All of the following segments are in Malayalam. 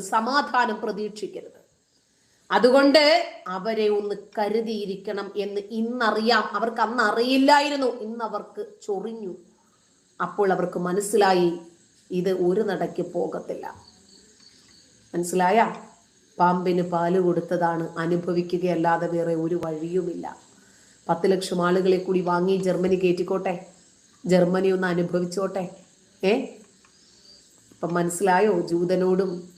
സമാധാനം പ്രതീക്ഷിക്കരുത്. അതുകൊണ്ട് അവരെ ഒന്ന് കരുതിയിരിക്കണം എന്ന് ഇന്നറിയാം. അവർക്ക് അന്ന് അറിയില്ലായിരുന്നു. ഇന്ന് അവർക്ക് ചൊറിഞ്ഞു. അപ്പോൾ അവർക്ക് മനസ്സിലായി ഇത് ഒരു നടയ്ക്ക് പോകത്തില്ല. മനസ്സിലായ? പാമ്പിന് പാൽ കൊടുത്തതാണ്. അനുഭവിക്കുകയല്ലാതെ വേറെ ഒരു വഴിയുമില്ല. പത്ത് ലക്ഷം ആളുകളെ കൂടി വാങ്ങി ജർമ്മനി കയറ്റിക്കോട്ടെ. ജർമ്മനി ഒന്ന് അനുഭവിച്ചോട്ടെ. ഏ? അപ്പം മനസ്സിലായോ? ജൂതനോടും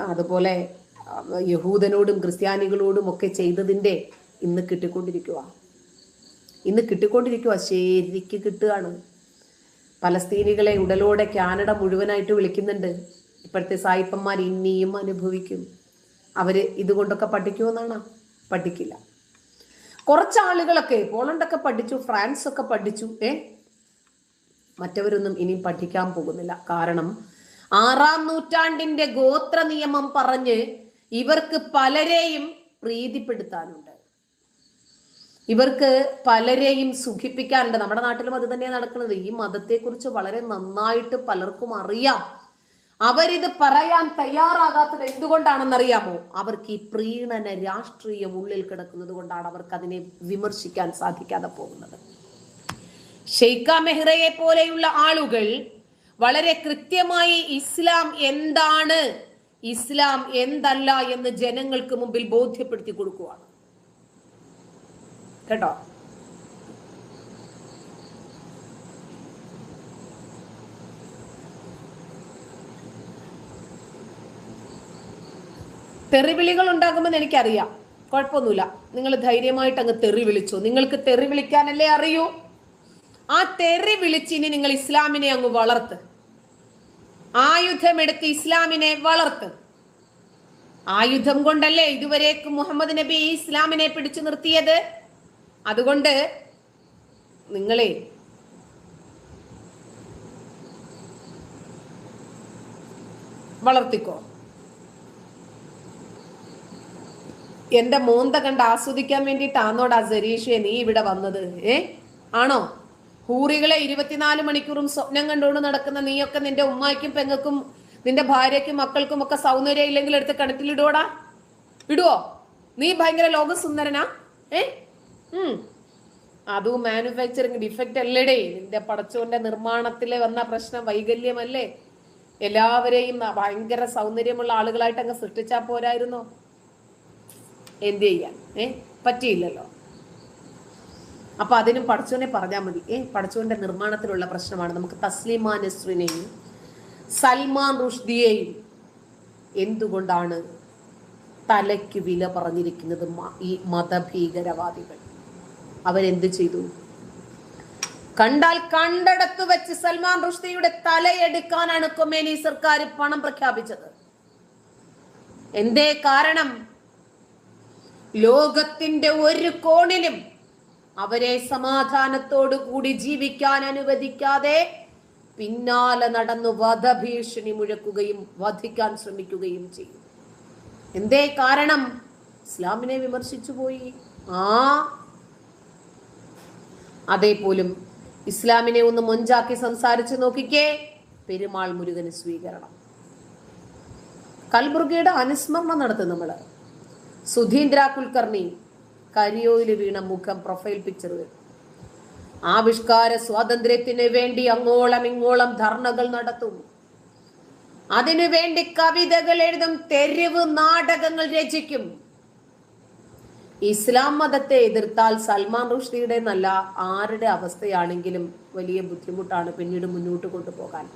അതുപോലെ യഹൂദനോടും ക്രിസ്ത്യാനികളോടും ഒക്കെ ചെയ്തതിന്റെ ഇന്ന് കിട്ടിക്കൊണ്ടിരിക്കുക ഇന്ന് കിട്ടിക്കൊണ്ടിരിക്കുക ശരിക്ക് കിട്ടുകയാണ്. പലസ്തീനികളെ ഉടലോടെ കാനഡ മുഴുവനായിട്ട് വിളിക്കുന്നുണ്ട്. ഇപ്പോഴത്തെ സായിപ്പന്മാർ ഇനിയും അനുഭവിക്കും. അവർ ഇതുകൊണ്ടൊക്കെ പഠിക്കുമെന്നാണ്? പഠിക്കില്ല. കുറച്ച് ആളുകളൊക്കെ പോളണ്ടൊക്കെ പഠിച്ചു ഫ്രാൻസ് ഒക്കെ പഠിച്ചു ഏ? മറ്റവരൊന്നും ഇനിയും പഠിക്കാൻ പോകുന്നില്ല. കാരണം ആറാം നൂറ്റാണ്ടിന്റെ ഗോത്ര നിയമം പറഞ്ഞ് ഇവർക്ക് പലരെയും പ്രീതിപ്പെടുത്താനുണ്ട്. ഇവർക്ക് പലരെയും സുഖിപ്പിക്കാനുണ്ട്. നമ്മുടെ നാട്ടിലും അത് തന്നെയാണ് നടക്കുന്നത്. ഈ മതത്തെക്കുറിച്ച് വളരെ നന്നായിട്ട് പലർക്കും അറിയാം. അവരിത് പറയാൻ തയ്യാറാകാത്തത് എന്തുകൊണ്ടാണെന്നറിയാമോ? അവർക്ക് ഈ പ്രീണന രാഷ്ട്രീയം ഉള്ളിൽ കിടക്കുന്നത് കൊണ്ടാണ് അവർക്ക് അതിനെ വിമർശിക്കാൻ സാധിക്കാതെ പോകുന്നത്. ഷെയ്ഖ മെഹ്റയെ പോലെയുള്ള ആളുകൾ വളരെ കൃത്യമായി ഇസ്ലാം എന്താണ്? ഇസ്ലാം എന്തല്ല എന്ന് ജനങ്ങൾക്ക് മുമ്പിൽ ബോധ്യപ്പെടുത്തി കൊടുക്കുകയാണ് കേട്ടോ? തെറിവിളികൾ ഉണ്ടാകുമെന്ന് എനിക്കറിയാം. കുഴപ്പമൊന്നുമില്ല. നിങ്ങൾ ധൈര്യമായിട്ട് അങ്ങ് തെറി വിളിച്ചു. നിങ്ങൾക്ക് തെറി വിളിക്കാനല്ലേ അറിയൂ. ആ തെറി വിളിച്ചിനി നിങ്ങൾ ഇസ്ലാമിനെ അങ്ങ് വളർത്ത്. ആയുധമെടുത്ത് ഇസ്ലാമിനെ വളർത്ത്. ആയുധം കൊണ്ടല്ലേ ഇതുവരേക്കും മുഹമ്മദ് നബി ഇസ്ലാമിനെ പിടിച്ചു നിർത്തിയത്? അതുകൊണ്ട് നിങ്ങളെ വളർത്തിക്കോ. എന്റെ മോന്ത കണ്ട് ആസ്വദിക്കാൻ വേണ്ടിയിട്ടാന്നോടാ സരീഷെ നീ ഇവിടെ വന്നത്? ഏ? ആണോ? ഹൂറികളെ ഇരുപത്തിനാല് മണിക്കൂറും സ്വപ്നം കണ്ടുകൊണ്ട് നടക്കുന്ന നീയൊക്കെ നിന്റെ ഉമ്മായ്ക്കും പെങ്ങൾക്കും നിന്റെ ഭാര്യയ്ക്കും മക്കൾക്കും ഒക്കെ സൗന്ദര്യം ഇല്ലെങ്കിൽ എടുത്ത് കിണറ്റിലിടുവോടാ ഇടുവോ? നീ ഭയങ്കര ലോകസുന്ദരനാ? ഏ? അതും മാനുഫാക്ചറിങ് ഡിഫക്റ്റ് അല്ലേടേ. നിന്റെ പടച്ചോന്റെ നിർമ്മാണത്തിലെ വന്ന പ്രശ്നം വൈകല്യമല്ലേ? എല്ലാവരെയും ഭയങ്കര സൗന്ദര്യമുള്ള ആളുകളായിട്ട് അങ്ങ് സൃഷ്ടിച്ചാ പോരായിരുന്നോ? എന്ത് ചെയ്യാൻ? ഏ? പറ്റിയില്ലല്ലോ. അപ്പൊ അതിനും പടച്ചോനെ പറഞ്ഞാൽ മതി. ഏ പടച്ചോന്റെ നിർമ്മാണത്തിലുള്ള പ്രശ്നമാണ്. നമുക്ക് തസ്ലിമാ നസ്രിനെയും സൽമാൻ റുഷ്ദിയെയും എന്തുകൊണ്ടാണ് തലയ്ക്ക് വില പറഞ്ഞിരിക്കുന്നത് ഈ മതഭീകരവാദികൾ? അവരെന്ത് ചെയ്തു? കണ്ടാൽ കണ്ടടത്ത് വെച്ച് സൽമാൻ റുഷ്ദിയുടെ തലയെടുക്കാനാണ് കൊമേനി സർക്കാർ പണം പ്രഖ്യാപിച്ചത്. എന്തേ കാരണം? ലോകത്തിന്റെ ഒരു കോണിലും അവരെ സമാധാനത്തോടു കൂടി ജീവിക്കാൻ അനുവദിക്കാതെ പിന്നാലെ നടന്നു വധഭീഷണി മുഴക്കുകയും വധിക്കാൻ ശ്രമിക്കുകയും ചെയ്യും. എന്തേ കാരണം? ഇസ്ലാമിനെ വിമർശിച്ചു പോയി. ആ. അതേപോലും ഇസ്ലാമിനെ ഒന്ന് മൊഞ്ചാക്കി സംസാരിച്ചു നോക്കിക്കേ. പെരുമാൾ മുരുകന് സ്വീകരണം. കൽബുർഗയുടെ അനുസ്മരണം നടത്തും നമ്മൾ സുധീന്ദ്ര കുൽക്കർണി കരിയോയിൽ വീണ മുഖം പ്രൊഫൈൽ പിക്ചറുകൾ ആവിഷ്കാര സ്വാതന്ത്ര്യത്തിന് വേണ്ടി അങ്ങോളം ഇങ്ങോളം ധർണകൾ നടത്തും. അതിനു വേണ്ടി കവിതകൾ എഴുതും തെരുവ് നാടകങ്ങൾ രചിക്കും. ഇസ്ലാം മതത്തെ എതിർത്താൽ സൽമാൻ റുഷ്ദിയുടെ നല്ല ആരുടെ അവസ്ഥയാണെങ്കിലും വലിയ ബുദ്ധിമുട്ടാണ് പിന്നീട് മുന്നോട്ട് കൊണ്ടുപോകാൻ.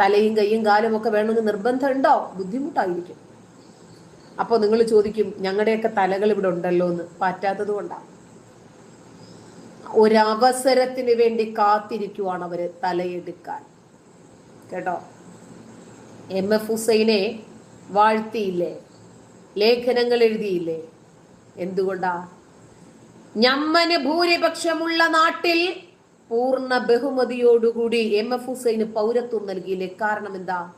തലയും കയ്യും കാലും ഒക്കെ വേണമെന്ന് നിർബന്ധമുണ്ടോ? ബുദ്ധിമുട്ടായിരിക്കും. അപ്പോൾ നിങ്ങൾ ചോദിക്കും ഞങ്ങളുടെയൊക്കെ തലകൾ ഇവിടെ ഉണ്ടല്ലോ എന്ന്. പറ്റാത്തത് കൊണ്ടാണ് ഒരവസരത്തിന് വേണ്ടി കാത്തിരിക്കുവാണ് അവർ തലയെടുക്കാൻ. കേട്ടോ? എം. എഫ്. ഹുസൈനെ വാഴ്ത്തിയില്ലേ? ലേഖനങ്ങൾ എഴുതിയില്ലേ? എന്തുകൊണ്ടാ? ഞമ്മന് ഭൂരിപക്ഷമുള്ള നാട്ടിൽ പൂർണ ബഹുമതിയോടുകൂടി എം. എഫ്. ഹുസൈന് പൗരത്വം നൽകിയില്ലേ? കാരണം എന്താ?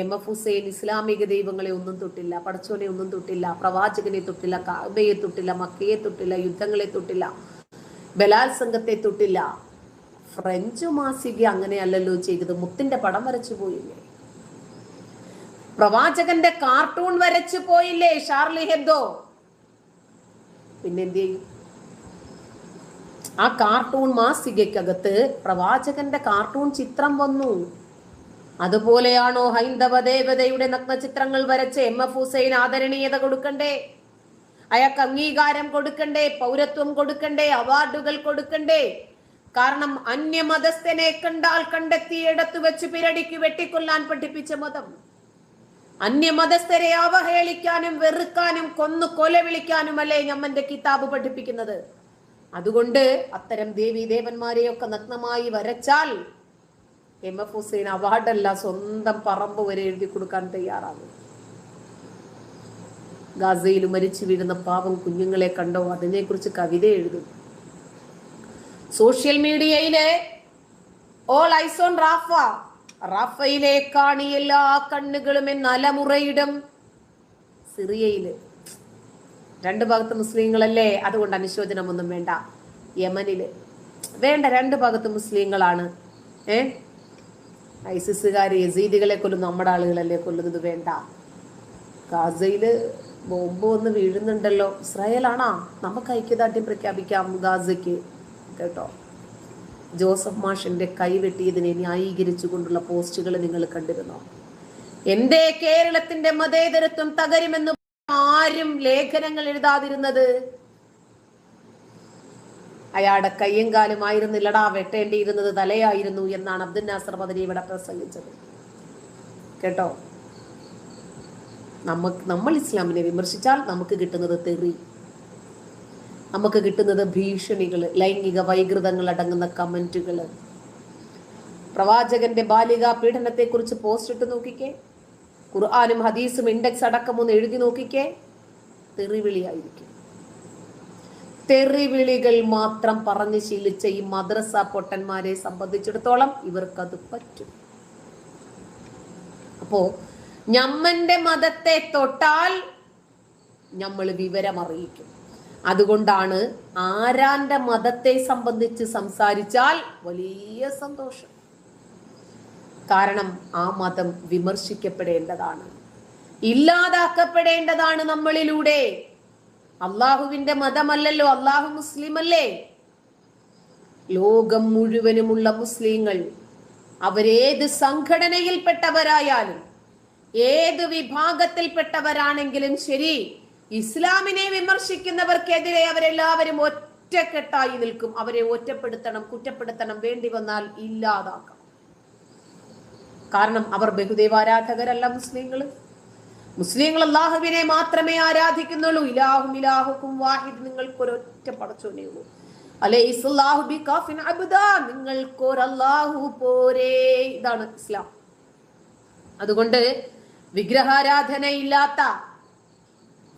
എം എഫ് ഹുസൈൻ ഇസ്ലാമിക ദൈവങ്ങളെ ഒന്നും തൊട്ടില്ല പടച്ചോനെ ഒന്നും തൊട്ടില്ല പ്രവാചകനെ തൊട്ടില്ല കാബയെ തൊട്ടില്ല മക്കയെ തൊട്ടില്ല യുദ്ധങ്ങളെ തൊട്ടില്ല ബലാത്സംഗത്തെ തൊട്ടില്ല. ഫ്രഞ്ച് മാസിക അങ്ങനെയല്ലല്ലോ ചെയ്തത്. മുത്തിന്റെ പടം വരച്ചു പോയില്ലേ? പ്രവാചകന്റെ കാർട്ടൂൺ വരച്ചു പോയില്ലേ ഷാർലി ഹെബ്ദോ? പിന്നെന്ത് ചെയ്യും? ആ കാർട്ടൂൺ മാസികയ്ക്കകത്ത് പ്രവാചകന്റെ കാർട്ടൂൺ ചിത്രം വന്നു. അതുപോലെയാണോ ഹൈന്ദവ ദേവതയുടെ നഗ്നചിത്രങ്ങൾ വരച്ച് എം എഫ് ഹുസൈൻ ആദരണീയത കൊടുക്കണ്ടേ? അയാൾക്ക് അംഗീകാരം കൊടുക്കണ്ടേ? പൗരത്വം കൊടുക്കണ്ടേ? അവാർഡുകൾ കൊടുക്കണ്ടേ? കാരണം അന്യമതസ്ഥനെ കണ്ടാൽ കണ്ടെത്തിയിടത്ത് വെച്ച് പിരടിക്ക് വെട്ടിക്കൊല്ലാൻ പഠിപ്പിച്ച മതം. അന്യമതസ്ഥരെ അവഹേളിക്കാനും വെറുക്കാനും കൊന്നു കൊല വിളിക്കാനും അല്ലേ ഞമ്മന്റെ കിതാബ് പഠിപ്പിക്കുന്നത്? അതുകൊണ്ട് അത്തരം ദേവി ദേവന്മാരെയൊക്കെ നഗ്നമായി വരച്ചാൽ എം എഫ് ഹുസൈൻ അവാർഡല്ല സ്വന്തം പറമ്പ് വരെ എഴുതി കൊടുക്കാൻ തയ്യാറാകും ഗാസയിൽ മരിച്ചു വീഴുന്ന പാവം കുഞ്ഞുങ്ങളെ കണ്ടോ? അതിനെക്കുറിച്ച് കവിത എഴുതും. സോഷ്യൽ മീഡിയയിലെ ഓൾ ഐസോൺ റാഫ റാഫയിലെ കാണി എല്ലാ കണ്ണുകളും എന്ന അലമുറയിടും സിറിയയിൽ. രണ്ട് ഭാഗത്ത് മുസ്ലിങ്ങളല്ലേ? അതുകൊണ്ട് അനുശോചനമൊന്നും വേണ്ട. യമനിൽ. വേണ്ട രണ്ട് ഭാഗത്ത് മുസ്ലിങ്ങളാണ്. ഏ? ഐസിസുകാർ യസീദികളെ കൊല്ലും നമ്മുടെ ആളുകളല്ലേ കൊല്ലുന്നത്? വേണ്ട. ഗാസയിൽ ബോംബ് വന്ന് വീഴുന്നുണ്ടല്ലോ. ഇസ്രായേലാണാ? നമുക്ക് ഐക്യദാർഢ്യം പ്രഖ്യാപിക്കാം ഗാസയ്ക്ക്. കേട്ടോ? ജോസഫ് മാഷിന്റെ കൈവെട്ടിയതിനെ ന്യായീകരിച്ചുകൊണ്ടുള്ള പോസ്റ്റുകൾ നിങ്ങൾ കണ്ടിരുന്നോ? എന്റെ കേരളത്തിന്റെ മതേതരത്വം തകരുമെന്ന് ആരും ലേഖനങ്ങൾ എഴുതാതിരുന്നത് അയാളുടെ കയ്യും കാലുമായിരുന്നില്ലടാ വെട്ടേണ്ടിയിരുന്നത് തലയായിരുന്നു എന്നാണ് അബ്ദുൽ നാസർ മദനി ഇവിടെ പ്രസംഗിച്ചത്. കേട്ടോ? നമുക്ക് നമ്മൾ ഇസ്ലാമിനെ വിമർശിച്ചാൽ നമുക്ക് കിട്ടുന്നത് തെറി. നമുക്ക് കിട്ടുന്നത് ഭീഷണികൾ ലൈംഗിക വൈകൃതങ്ങൾ അടങ്ങുന്ന കമന്റുകൾ പ്രവാചകന്റെ ബാലിക പീഡനത്തെ കുറിച്ച് പോസ്റ്റ് ഇട്ട് നോക്കിക്കേ. ഖുർആാനും ഹദീസും ഇൻഡെക്സ് അടക്കം ഒന്ന് എഴുതി നോക്കിക്കേ. തെറിവിളിയായിരിക്കും. തെറിവിളികൾ മാത്രം പറഞ്ഞ് ശീലിച്ച ഈ മദ്രസ പൊട്ടന്മാരെ സംബന്ധിച്ചിടത്തോളം ഇവർക്കത് പറ്റും. അപ്പോ ഞമ്മന്റെ മതത്തെ തൊട്ടാൽ നമ്മൾ വിവരം അറിയിക്കും. അതുകൊണ്ടാണ് ആരാന്റെ മതത്തെ സംബന്ധിച്ച് സംസാരിച്ചാൽ വലിയ സന്തോഷം. കാരണം ആ മതം വിമർശിക്കപ്പെടേണ്ടതാണ്. ഇല്ലാതാക്കപ്പെടേണ്ടതാണ് നമ്മളിലൂടെ. അള്ളാഹുവിന്റെ മതമല്ലല്ലോ അള്ളാഹു മുസ്ലിം അല്ലേ ലോകം മുഴുവനുമുള്ള മുസ്ലിങ്ങൾ അവരേത് സംഘടനയിൽപ്പെട്ടവരായാലും ഏത് വിഭാഗത്തിൽപ്പെട്ടവരാണെങ്കിലും ശരി ഇസ്ലാമിനെ വിമർശിക്കുന്നവർക്കെതിരെ അവരെല്ലാവരും ഒറ്റക്കെട്ടായി നിൽക്കും. അവരെ ഒറ്റപ്പെടുത്തണം കുറ്റപ്പെടുത്തണം വേണ്ടി വന്നാൽ ഇല്ലാതാക്കാം. കാരണം അവർ ബഹുദൈവാരാധകരല്ല മുസ്ലിങ്ങൾ മുസ്ലിങ്ങൾ അള്ളാഹുവിനെ മാത്രമേ ആരാധിക്കുന്നുള്ളൂ. ഇലാഹും ഇലാഹുക്കും വാഹിദ് നിങ്ങൾക്ക് ഒരൊറ്റ പടച്ചോനേ ഉള്ളൂ. നിങ്ങൾക്കൊരല്ലാഹു പോരേ. ഇതാണ് ഇസ്ലാം. അതുകൊണ്ട് വിഗ്രഹാരാധന ഇല്ലാത്ത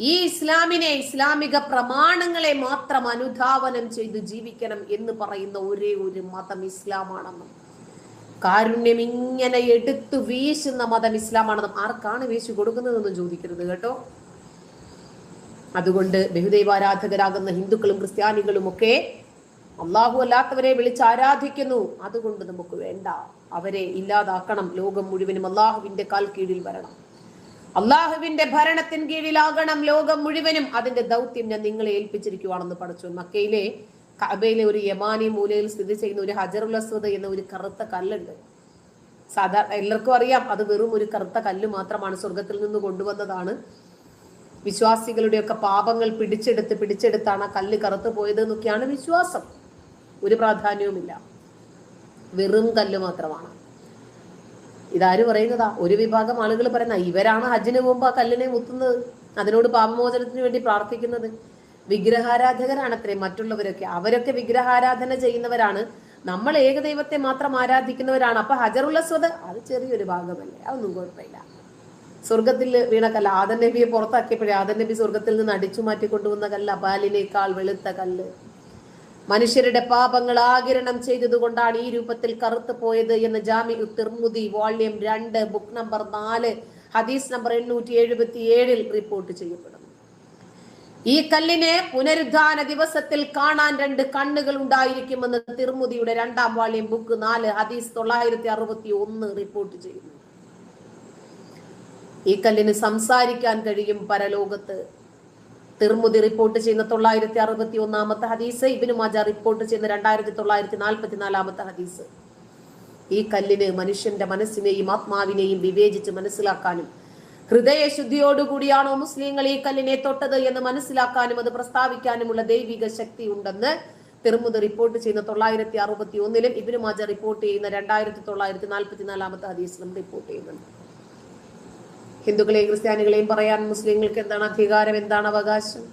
ഈ ഇസ്ലാമിനെ ഇസ്ലാമിക പ്രമാണങ്ങളെ മാത്രം അനുധാവനം ചെയ്ത് ജീവിക്കണം എന്ന് പറയുന്ന ഒരേ ഒരു മതം ഇസ്ലാമാണെന്നും. കാരുണ്യം ഇങ്ങനെ എടുത്തു വീശുന്ന മതം ഇസ്ലാമാണെന്നും ആർക്കാണ് വീശു കൊടുക്കുന്നതെന്നും ചോദിക്കരുത് കേട്ടോ. അതുകൊണ്ട് ബഹുദൈവാരാധകരാകുന്ന ഹിന്ദുക്കളും ക്രിസ്ത്യാനികളും ഒക്കെ അള്ളാഹു അല്ലാത്തവരെ വിളിച്ച് ആരാധിക്കുന്നു. അതുകൊണ്ട് നമുക്ക് വേണ്ട. അവരെ ഇല്ലാതാക്കണം. ലോകം മുഴുവനും അള്ളാഹുവിന്റെ കാൽ കീഴിൽ വരണം. അള്ളാഹുവിന്റെ ഭരണത്തിന് കീഴിലാകണം ലോകം മുഴുവനും. അതിന്റെ ദൗത്യം ഞാൻ നിങ്ങളെ ഏൽപ്പിച്ചിരിക്കുവാണെന്ന് പഠിച്ചു മക്കയിലെ കബയിലെ ഒരു യമാനി മൂലയിൽ സ്ഥിതി ചെയ്യുന്ന ഒരു ഹജറുൽ അസ്വദ് എന്ന ഒരു കറുത്ത കല്ലുണ്ട്. സാധാരണ എല്ലാവർക്കും അറിയാം അത് വെറും ഒരു കറുത്ത കല്ല് മാത്രമാണ് സ്വർഗത്തിൽ നിന്ന് കൊണ്ടുവന്നതാണ്. വിശ്വാസികളുടെയൊക്കെ പാപങ്ങൾ പിടിച്ചെടുത്ത് പിടിച്ചെടുത്താണ് ആ കല്ല് കറുത്തു പോയത് എന്നൊക്കെയാണ് വിശ്വാസം. ഒരു പ്രാധാന്യവുമില്ല. വെറും കല്ല് മാത്രമാണ്. ഇതാര് പറയുന്നതാ? ഒരു വിഭാഗം ആളുകൾ പറയുന്ന ഇവരാണ് ഹജ്ജിന് പോകുമ്പോൾ ആ കല്ലിനെ മുത്തുന്നത് അതിനോട് പാപമോചനത്തിന് വേണ്ടി പ്രാർത്ഥിക്കുന്നത്. വിഗ്രഹാരാധകരാണ് അത്രേ മറ്റുള്ളവരൊക്കെ. അവരൊക്കെ വിഗ്രഹാരാധന ചെയ്യുന്നവരാണ്. നമ്മൾ ഏകദൈവത്തെ മാത്രം ആരാധിക്കുന്നവരാണ്. അപ്പൊ ഹജറുള്ള സ്വത് അത് ചെറിയൊരു ഭാഗമല്ലേ? അതൊന്നും കുഴപ്പമില്ല. സ്വർഗത്തിൽ വീണ കല്ല് ആദൻ നബിയെ പുറത്താക്കിയപ്പോഴേ ആദൻ നബി സ്വർഗത്തിൽ നിന്ന് അടിച്ചു മാറ്റി കൊണ്ടുവന്ന കല്ല് അപാലിനേക്കാൾ വെളുത്ത കല്ല്. മനുഷ്യരുടെ പാപങ്ങൾ ആകിരണം ചെയ്തതുകൊണ്ടാണ് ഈ രൂപത്തിൽ കറുത്തു പോയത് എന്ന് ജാമി തിർമുദി വോള്യം രണ്ട് ബുക്ക് നമ്പർ നാല് ഹദീസ് നമ്പർ എണ്ണൂറ്റി എഴുപത്തി ഏഴിൽ റിപ്പോർട്ട് ചെയ്യപ്പെടുന്നു. ഈ കല്ലിനെ പുനരുദ്ധാന ദിവസത്തിൽ കാണാൻ രണ്ട് കണ്ണുകൾ ഉണ്ടായിരിക്കുമെന്ന് തിരുമുതിയുടെ രണ്ടാം വാള്യം ബുക്ക് നാല് ഹദീസ് തൊള്ളായിരത്തി അറുപത്തി ഒന്ന് റിപ്പോർട്ട് ചെയ്യുന്നു. ഈ കല്ലിന് സംസാരിക്കാൻ കഴിയും പരലോകത്ത്. തിർമുതി റിപ്പോർട്ട് ചെയ്യുന്ന തൊള്ളായിരത്തി അറുപത്തി ഒന്നാമത്തെ ഹദീസ് ഇബിനു മാജ റിപ്പോർട്ട് ചെയ്യുന്ന രണ്ടായിരത്തി തൊള്ളായിരത്തി നാൽപ്പത്തി നാലാമത്തെ ഹദീസ്. ഈ കല്ലിന് മനുഷ്യന്റെ മനസ്സിനെയും ആത്മാവിനെയും വിവേചിച്ച് മനസ്സിലാക്കാനും ഹൃദയശുദ്ധിയോടുകൂടിയാണോ മുസ്ലിങ്ങൾ ഈ കല്ലിനെ തൊട്ടത് എന്ന് മനസ്സിലാക്കാനും അത് പ്രസ്താവിക്കാനുമുള്ള ദൈവിക ശക്തി ഉണ്ടെന്ന് തിരുമുത് റിപ്പോർട്ട് ചെയ്യുന്ന തൊള്ളായിരത്തി അറുപത്തി ഒന്നിലും ഇബിനു മാജ റിപ്പോർട്ട് ചെയ്യുന്ന രണ്ടായിരത്തി തൊള്ളായിരത്തി നാൽപ്പത്തി നാലാമത്തെ ഹദീസിലും റിപ്പോർട്ട് ചെയ്യുന്നുണ്ട്. ഹിന്ദുക്കളെയും ക്രിസ്ത്യാനികളെയും പറയാൻ മുസ്ലിങ്ങൾക്ക് എന്താണ് അധികാരം? എന്താണ് അവകാശം?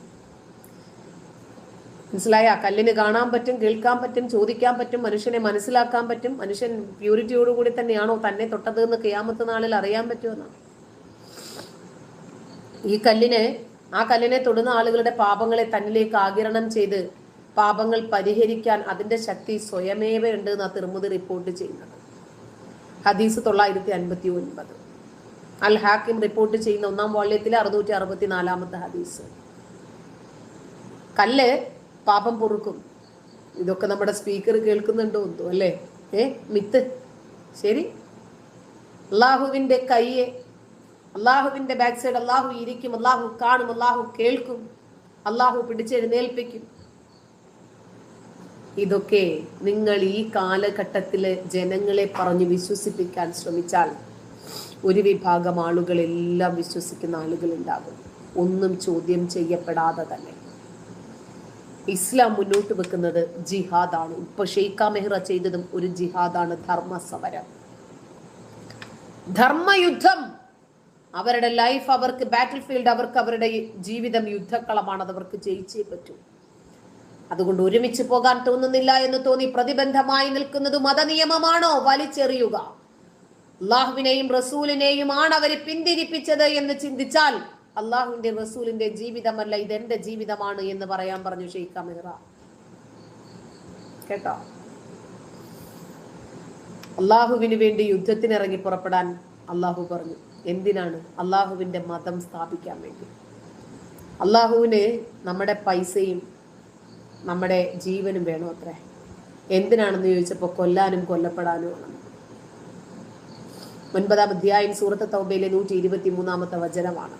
മനസ്സിലായ കല്ലിന് കാണാൻ പറ്റും കേൾക്കാൻ പറ്റും ചോദിക്കാൻ പറ്റും മനുഷ്യനെ മനസ്സിലാക്കാൻ പറ്റും മനുഷ്യൻ പ്യൂരിറ്റിയോടുകൂടി തന്നെയാണോ തന്നെ തൊട്ടത് എന്ന് കിയാമത്തെ നാളിൽ അറിയാൻ പറ്റുമെന്നാണ്. ഈ കല്ലിനെ ആ കല്ലിനെ തൊടുന്ന ആളുകളുടെ പാപങ്ങളെ തന്നിലേക്ക് ആകിരണം ചെയ്ത് പാപങ്ങൾ പരിഹരിക്കാൻ അതിന്റെ ശക്തി സ്വയമേവ ഉണ്ട് എന്ന് തിരുമുതി റിപ്പോർട്ട് ചെയ്യുന്നത്. ഹദീസ് തൊള്ളായിരത്തി അൻപത്തി ഒൻപത് അൽ ഹാക്കിം റിപ്പോർട്ട് ചെയ്യുന്ന ഒന്നാം വാള്യത്തിലെ അറുന്നൂറ്റി അറുപത്തി നാലാമത്തെ ഹദീസ്. കല്ല് പാപം പൊറുക്കും. ഇതൊക്കെ നമ്മുടെ സ്പീക്കർ കേൾക്കുന്നുണ്ടോ എന്തോ അല്ലേ? ഏ മിത്ത്. ശരി. അള്ളാഹുവിന്റെ കയ്യെ അള്ളാഹുവിന്റെ ബാക്ക് സൈഡ് അള്ളാഹു ഇരിക്കും അള്ളാഹു കാണും അള്ളാഹു കേൾക്കും അള്ളാഹു പിടിച്ചെഴുന്നേൽപ്പിക്കും ഇതൊക്കെ നിങ്ങൾ ഈ കാലഘട്ടത്തിലെ ജനങ്ങളെ പറഞ്ഞു വിശ്വസിപ്പിക്കാൻ ശ്രമിച്ചാൽ ഒരു വിഭാഗം ആളുകളെല്ലാം വിശ്വസിക്കുന്ന ആളുകൾ ഉണ്ടാകും ഒന്നും ചോദ്യം ചെയ്യപ്പെടാതെ തന്നെ. ഇസ്ലാം മുന്നോട്ട് വെക്കുന്നത് ജിഹാദാണ്. ഇപ്പൊ ഷെയ്ഖ മെഹ്റ ചെയ്തതും ഒരു ജിഹാദാണ് ധർമ്മ സമരം ധർമ്മയുദ്ധം അവരുടെ ലൈഫ് അവർക്ക് ബാറ്റിൽ ഫീൽഡ് അവർക്ക് അവരുടെ ജീവിതം യുദ്ധക്കളമാണ് അവർക്ക് ജയിച്ചേ പറ്റൂ. അതുകൊണ്ട് ഒരുമിച്ച് പോകാൻ തോന്നുന്നില്ല എന്ന് തോന്നി പ്രതിബന്ധമായി നിൽക്കുന്നത് മതനിയമമാണോ? വലിച്ചെറിയുക. അള്ളാഹുവിനെയും റസൂലിനെയും ആണ് അവർ പിന്തിരിപ്പിച്ചത് എന്ന് ചിന്തിച്ചാൽ അള്ളാഹുവിന്റെ റസൂലിന്റെ ജീവിതമല്ല ഇതെന്റെ ജീവിതമാണ് എന്ന് പറയാൻ പറഞ്ഞു ഷെയ്ഖ് അമീറ. കേട്ടോ? അള്ളാഹുവിന് വേണ്ടി യുദ്ധത്തിനിറങ്ങി പുറപ്പെടാൻ അള്ളാഹു പറഞ്ഞു. എന്തിനാണ് അള്ളാഹുവിന്റെ മതം സ്ഥാപിക്കാൻ വേണ്ടി? അള്ളാഹുവിന് നമ്മുടെ പൈസയും നമ്മുടെ ജീവനും വേണോ അത്രേ. എന്തിനാണെന്ന് ചോദിച്ചപ്പോൾ കൊല്ലാനും കൊല്ലപ്പെടാനും ആണ്. ഒൻപതാം അധ്യായം സൂറത്ത് തൗബയിലെ നൂറ്റി ഇരുപത്തി മൂന്നാമത്തെ വചനമാണ്.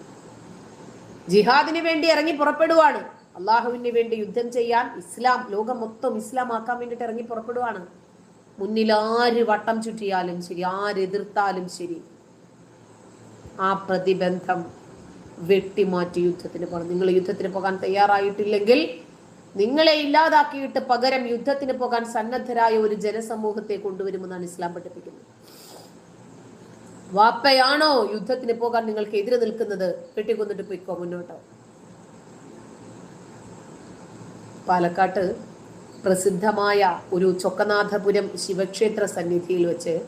ജിഹാദിന് വേണ്ടി ഇറങ്ങി പുറപ്പെടുവാണ്. അള്ളാഹുവിന് വേണ്ടി യുദ്ധം ചെയ്യാൻ ഇസ്ലാം ലോകം മൊത്തം ഇസ്ലാം ആക്കാൻ വേണ്ടിയിട്ട് ഇറങ്ങി പുറപ്പെടുവാണ്. മുന്നിൽ ആര് വട്ടം ചുറ്റിയാലും ശരി ആര് എതിർത്താലും ശരി ആ പ്രതിബന്ധം വെട്ടിമാറ്റി യുദ്ധത്തിന് പോകണം. നിങ്ങൾ യുദ്ധത്തിന് പോകാൻ തയ്യാറായിട്ടില്ലെങ്കിൽ നിങ്ങളെ ഇല്ലാതാക്കിയിട്ട് പകരം യുദ്ധത്തിന് പോകാൻ സന്നദ്ധരായ ഒരു ജനസമൂഹത്തെ കൊണ്ടുവരുമെന്നാണ് ഇസ്ലാം പഠിപ്പിക്കുന്നത്. വാപ്പയാണോ യുദ്ധത്തിന് പോകാൻ നിങ്ങൾക്ക് എതിരെ നിൽക്കുന്നത്? വെട്ടിക്കൊന്നിട്ട് പോയിക്കോ മുന്നോട്ടോ. പാലക്കാട്ട് പ്രസിദ്ധമായ ഒരു ചൊക്കനാഥപുരം ശിവക്ഷേത്ര സന്നിധിയിൽ വെച്ച്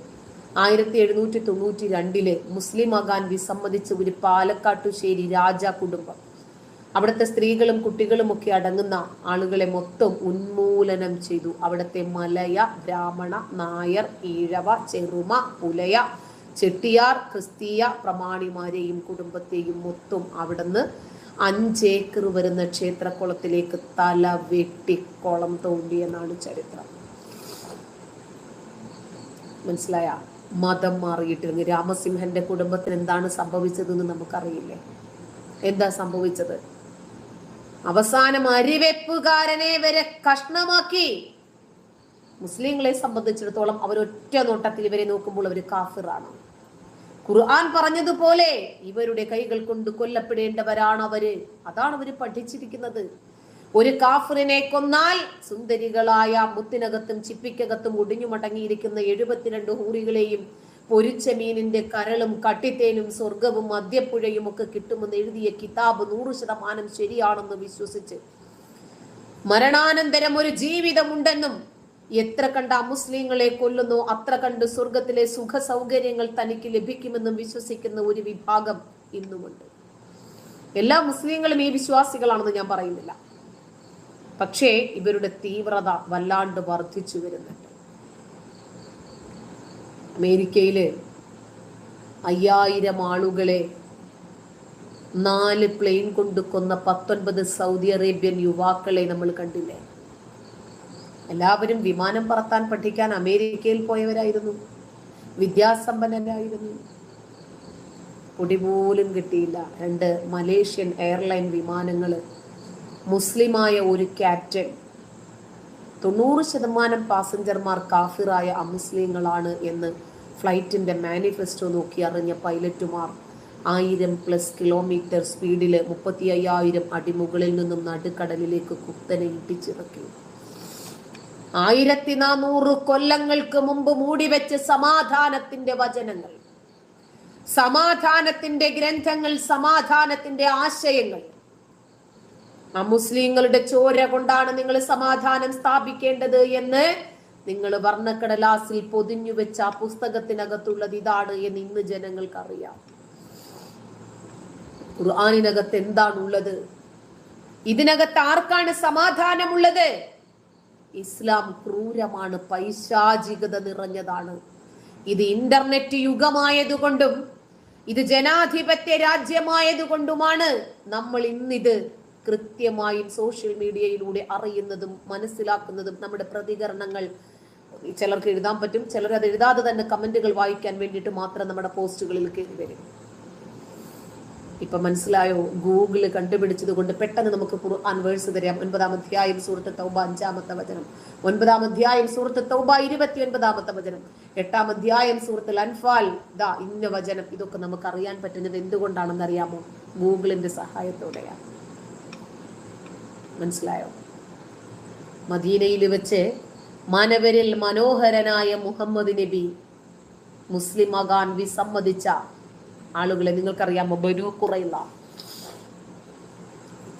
ആയിരത്തി എഴുന്നൂറ്റി തൊണ്ണൂറ്റി രണ്ടിൽ മുസ്ലിമാകാൻ വിസമ്മതിച്ച ഒരു പാലക്കാട്ടുശ്ശേരി രാജ കുടുംബം. അവിടുത്തെ സ്ത്രീകളും കുട്ടികളും ഒക്കെ അടങ്ങുന്ന ആളുകളെ മൊത്തം ഉന്മൂലനം ചെയ്തു. അവിടുത്തെ മലയ ബ്രാഹ്മണ നായർ ഈഴവ ചെറുമ പുലയ ചെട്ടിയാർ ക്രിസ്തീയ പ്രമാണിമാരെയും കുടുംബത്തെയും മൊത്തം അവിടുന്ന് അഞ്ചേക്കർ വരുന്ന ക്ഷേത്രക്കുളത്തിലേക്ക് തല വെട്ടി കുളം തോണ്ടിയെന്നാണ് ചരിത്രം. മനസ്സിലായ? മതം മാറിയിട്ടിരുന്നു. രാമസിംഹന്റെ കുടുംബത്തിന് എന്താണ് സംഭവിച്ചതെന്ന് നമുക്കറിയില്ലേ? എന്താ സംഭവിച്ചത്? അവസാനം അരിവെപ്പുകാരനെ വരെ കഷ്ണമാക്കി. മുസ്ലിങ്ങളെ സംബന്ധിച്ചിടത്തോളം അവർ ഒറ്റ നോട്ടത്തിൽ ഇവരെ നോക്കുമ്പോൾ അവർ കാഫിറാണ്. ഖുർആൻ പറഞ്ഞതുപോലെ ഇവരുടെ കൈകൾ കൊണ്ട് കൊല്ലപ്പെടേണ്ടവരാണ് അവർ. അതാണ് അവർ പഠിച്ചിരിക്കുന്നത്. ഒരു കാഫിറിനെ കൊന്നാൽ സുന്ദരികളായ മുത്തിനകത്തും ചിപ്പിക്കകത്തും ഒടിഞ്ഞു മടങ്ങിയിരിക്കുന്ന എഴുപത്തിരണ്ട് ഹൂറികളെയും പൊരിച്ച മീനിന്റെ കരളും കട്ടിത്തേനും സ്വർഗവും മദ്യപ്പുഴയും ഒക്കെ കിട്ടുമെന്ന് എഴുതിയ കിതാബ് നൂറ് ശതമാനം ശരിയാണെന്ന് വിശ്വസിച്ച്. മരണാനന്തരം ഒരു ജീവിതമുണ്ടെന്നും എത്ര കണ്ട് അമുസ്ലിങ്ങളെ കൊല്ലുന്നു അത്ര കണ്ട് സ്വർഗത്തിലെ സുഖ സൗകര്യങ്ങൾ തനിക്ക് ലഭിക്കുമെന്നും വിശ്വസിക്കുന്ന ഒരു വിഭാഗം ഇന്നുമുണ്ട്. എല്ലാ മുസ്ലിങ്ങളും ഈ വിശ്വാസികളാണെന്ന് ഞാൻ പറയുന്നില്ല. പക്ഷേ ഇവരുടെ തീവ്രത വല്ലാണ്ട് വർദ്ധിച്ചു വരുന്നുണ്ട്. അമേരിക്കയിൽ അയ്യായിരം ആളുകളെ നാല് പ്ലെയിൻ കൊണ്ട് കൊന്ന പത്തൊൻപത് സൗദി അറേബ്യൻ യുവാക്കളെ നമ്മൾ കണ്ടില്ലേ? എല്ലാവരും വിമാനം പറത്താൻ പഠിക്കാൻ അമേരിക്കയിൽ പോയവരായിരുന്നു. വിദ്യാസമ്പന്നരായിരുന്നു. പൊടി പോലും കിട്ടിയില്ല. രണ്ട് മലേഷ്യൻ എയർലൈൻ വിമാനങ്ങൾ മുസ്ലിമായ ഒരു ക്യാപ്റ്റൻ തൊണ്ണൂറ് ശതമാനം പാസഞ്ചർമാർ കാഫിറായ അമുസ്ലിങ്ങളാണ് എന്ന് ഫ്ലൈറ്റിന്റെ മാനിഫെസ്റ്റോ നോക്കി അറിഞ്ഞ പൈലറ്റുമാർ. ആയിരം പ്ലസ് കിലോമീറ്റർ സ്പീഡിൽ മുപ്പത്തി അയ്യായിരം അടിമുകളിൽ നിന്നും നടുക്കടലിലേക്ക് കുത്തനെ ഇട്ടിച്ചിറക്കി ആയിരത്തി നാനൂറ് കൊല്ലങ്ങൾക്ക് മുമ്പ് മൂടിവെച്ച സമാധാനത്തിന്റെ വചനങ്ങൾ. സമാധാനത്തിന്റെ ഗ്രന്ഥങ്ങൾ സമാധാനത്തിന്റെ ആശയങ്ങൾ. അമുസ്ലിങ്ങളുടെ ചോര കൊണ്ടാണ് നിങ്ങൾ സമാധാനം സ്ഥാപിക്കേണ്ടത് എന്ന് നിങ്ങൾ വർണക്കടലാസിൽ പൊതിഞ്ഞു വെച്ച ആ പുസ്തകത്തിനകത്തുള്ളത് ഇതാണ് എന്ന് ഇന്ന് ജനങ്ങൾക്ക് അറിയാം ഖുർആാനിനകത്ത് എന്താണുള്ളത്? ഇതിനകത്ത് ആർക്കാണ് സമാധാനമുള്ളത്? ഇസ്ലാം ക്രൂരമാണ് പൈശാചികത നിറഞ്ഞതാണ്. ഇത് ഇന്റർനെറ്റ് യുഗമായതുകൊണ്ടും ഇത് ജനാധിപത്യ രാജ്യമായതുകൊണ്ടുമാണ് നമ്മൾ ഇന്നിത് കൃത്യമായും സോഷ്യൽ മീഡിയയിലൂടെ അറിയുന്നതും മനസ്സിലാക്കുന്നതും നമ്മുടെ പ്രതികരണങ്ങൾ ചിലർക്ക് എഴുതാൻ പറ്റും ചിലർ അത് എഴുതാതെ തന്നെ കമന്റുകൾ വായിക്കാൻ വേണ്ടിയിട്ട് മാത്രം നമ്മുടെ പോസ്റ്റുകളിൽ കയറി വരും. ഇപ്പൊ മനസ്സിലായോ? ഗൂഗിൾ കണ്ടുപിടിച്ചത് കൊണ്ട് പെട്ടെന്ന് നമുക്ക് ഖുർആൻ വേഴ്സ് തരാം. ഒൻപതാം അധ്യായം സൂറത്ത് തൗബ അഞ്ചാമത്തെ വചനം. ഒൻപതാം അധ്യായം സൂറത്ത് തൗബ ഇരുപത്തി ഒൻപതാമത്തെ വചനം. എട്ടാം അധ്യായം സൂറത്തിൽ അൻഫാൽ. ദാ ഇന്ന വചനം. ഇതൊക്കെ നമുക്ക് അറിയാൻ പറ്റുന്നത് എന്തുകൊണ്ടാണെന്ന് അറിയാമോ ഗൂഗിളിന്റെ സഹായത്തോടെയാണ്. മനസ്സിലായോ? മദീനയിൽ വെച്ച് മാനവരിൽ മനോഹരനായ മുഹമ്മദ് നബി മുസ്ലിം ആകാൻ വിസമ്മതിച്ച ആളുകളെ നിങ്ങൾക്കറിയാമോ? ബനു കുറയില്ല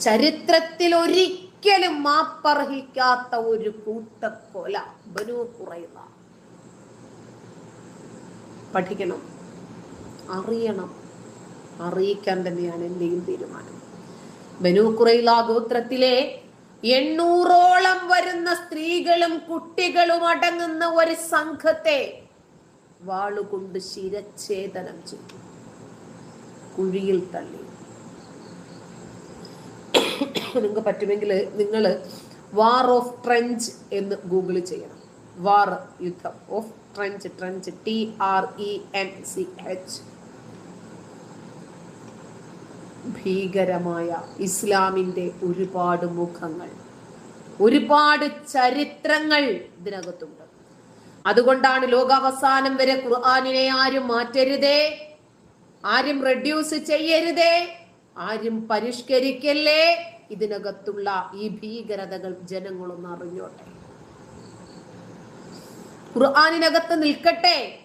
ചരിത്രത്തിൽ ഒരിക്കലും മാപ്പർഹിക്കാത്ത ഒരു കൂട്ടക്കൊല. ബനു കുറയില്ല പഠിക്കണം. അറിയണം. അറിയിക്കാൻ തന്നെയാണ് എന്റെയും തീരുമാനം. ബനു കുറയില ഗോത്രത്തിലെ എണ്ണൂറോളം വരുന്ന സ്ത്രീകളും കുട്ടികളും അടങ്ങുന്ന ഒരു സംഘത്തെ വാളുകൊണ്ട് ശിരച്ഛേദനം ചെയ്തു. കുഴിയിൽ തള്ളി. നിങ്ങൾക്ക് പറ്റുമെങ്കിൽ നിങ്ങൾ വാർ ഓഫ് ട്രെഞ്ച് എന്ന് ഗൂഗിൾ ചെയ്യണം. വാർ യുദ്ധം. Of trench trench T R E N C H ഭീകരമായ ഇസ്ലാമിന്റെ ഒരുപാട് മുഖങ്ങൾ ഒരുപാട് ചരിത്രങ്ങൾ ഇതിനകത്തുണ്ട്. അതുകൊണ്ടാണ് ലോകാവസാനം വരെ ഖുർആാനിനെ ആരും മാറ്റരുതേ ആരും റെഡ്യൂസ് ചെയ്യരുതേ ആരും പരിഷ്കരിക്കല്ലേ? ഇതിനകത്തുള്ള ഈ ഭീകരതകൾ ജനങ്ങളൊന്ന് അറിഞ്ഞോട്ടെ. ഖുർആാനിനകത്ത് നിൽക്കട്ടെ.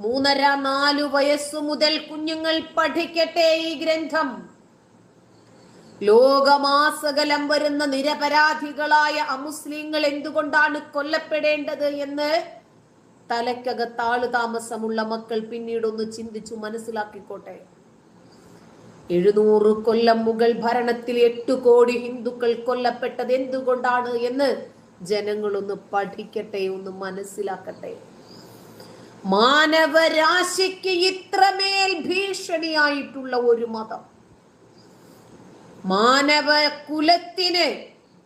മൂന്നര നാലു വയസ്സു മുതൽ കുഞ്ഞുങ്ങൾ പഠിക്കട്ടെ ഈ ഗ്രന്ഥം. ലോകമാസകലം വരുന്ന നിരപരാധികളായ അമുസ്ലിങ്ങൾ എന്തുകൊണ്ടാണ് കൊല്ലപ്പെടേണ്ടത് എന്ന് തലയ്ക്കകത്താൾ താമസമുള്ള മക്കൾ പിന്നീടൊന്ന് ചിന്തിച്ചു മനസ്സിലാക്കിക്കോട്ടെ. എഴുന്നൂറ് കൊല്ലം മുഗൾ ഭരണത്തിൽ എട്ടു കോടി ഹിന്ദുക്കൾ കൊല്ലപ്പെട്ടത് എന്തുകൊണ്ടാണ് എന്ന് ജനങ്ങളൊന്ന് പഠിക്കട്ടെ ഒന്ന് മനസ്സിലാക്കട്ടെ. മാനവരാശിക്ക് ഇത്രമേൽ ഭീഷണിയായിട്ടുള്ള ഒരു മതം. മാനവ കുലത്തിന്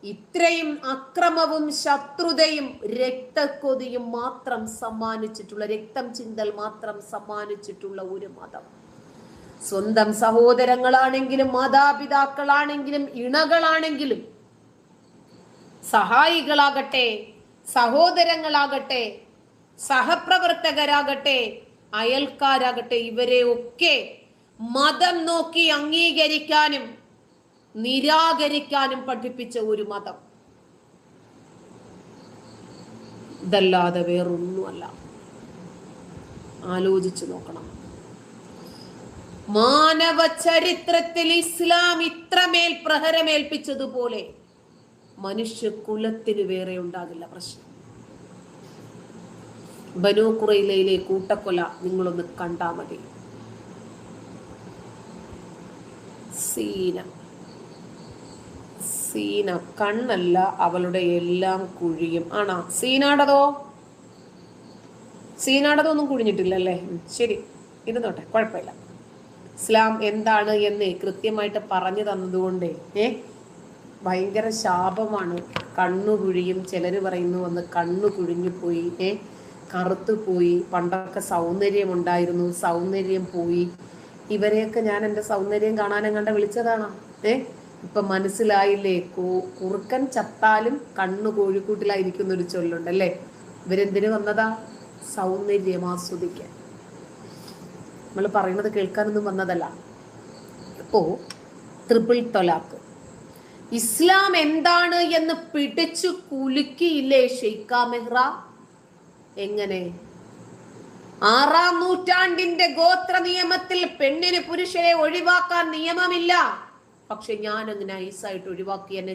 ഇത്രയും അക്രമവും ശത്രുതയും രക്തക്കൊതിയും മാത്രം സമ്മാനിച്ചിട്ടുള്ള രക്തം ചിന്തൽ മാത്രം സമ്മാനിച്ചിട്ടുള്ള ഒരു മതം. സ്വന്തം സഹോദരങ്ങളാണെങ്കിലും മാതാപിതാക്കളാണെങ്കിലും ഇണകളാണെങ്കിലും സഹായികളാകട്ടെ സഹോദരങ്ങളാകട്ടെ സഹപ്രവർത്തകരാകട്ടെ അയൽക്കാരാകട്ടെ ഇവരെ ഒക്കെ മതം നോക്കി അംഗീകരിക്കാനും നിരാകരിക്കാനും പഠിപ്പിച്ച ഒരു മതം. ഇതല്ലാതെ വേറൊന്നുമല്ല. ആലോചിച്ചു നോക്കണം. മാനവ ചരിത്രത്തിൽ ഇസ്ലാം ഇത്രമേൽ പ്രഹരമേൽപ്പിച്ചതുപോലെ മനുഷ്യ കുലത്തിന് വേറെ ഉണ്ടാകില്ല പ്രശ്നം. ബനു കുറയിലയിലെ കൂട്ടക്കൊല നിങ്ങളൊന്ന് കണ്ടാ മതി. സീന. സീന കണ്ണല്ല അവളുടെ എല്ലാം കുഴിയും. ആണാ? സീനാടതോ? സീനാടതോ ഒന്നും കുഴിഞ്ഞിട്ടില്ലല്ലേ? അല്ലേ ശരി. ഇരുന്നോട്ടെ കുഴപ്പമില്ല. ഇസ്ലാം എന്താണ് എന്ന് കൃത്യമായിട്ട് പറഞ്ഞു തന്നതുകൊണ്ടേ ഏ? ഭയങ്കര ശാപമാണ് കണ്ണു കുഴിയും ചിലർ പറയുന്നു വന്ന് കണ്ണു കുഴിഞ്ഞു പോയി ഏ? കറുത്തു പോയി പണ്ടൊക്കെ സൗന്ദര്യം ഉണ്ടായിരുന്നു സൗന്ദര്യം പോയി. ഇവരെയൊക്കെ ഞാൻ എന്റെ സൗന്ദര്യം കാണാനും കണ്ട വിളിച്ചതാണോ? ഏ? ഇപ്പൊ മനസ്സിലായില്ലേ? കുറുക്കൻ ചത്താലും കണ്ണു കോഴിക്കൂട്ടിലായിരിക്കുന്ന ഒരു ചൊല്ലുണ്ടല്ലേ? ഇവരെന്തിനു വന്നതാ? സൗന്ദര്യം ആസ്വദിക്കാൻ. നമ്മൾ പറയുന്നത് കേൾക്കാനൊന്നും വന്നതല്ല. ഇപ്പോ ത്രിപിൾ തൊലാക്ക്. ഇസ്ലാം എന്താണ് എന്ന് പിടിച്ചു കുലുക്കിയില്ലേ ഷെയ്ഖ മെഹ്റ? എങ്ങനെ? ആറാം നൂറ്റാണ്ടിന്റെ ഗോത്ര നിയമത്തിൽ പെണ്ണിന് പുരുഷനെ ഒഴിവാക്കാൻ നിയമമില്ല. പക്ഷെ ഞാൻ അങ്ങനെ ഐസായിട്ട് ഒഴിവാക്കി എന്നെ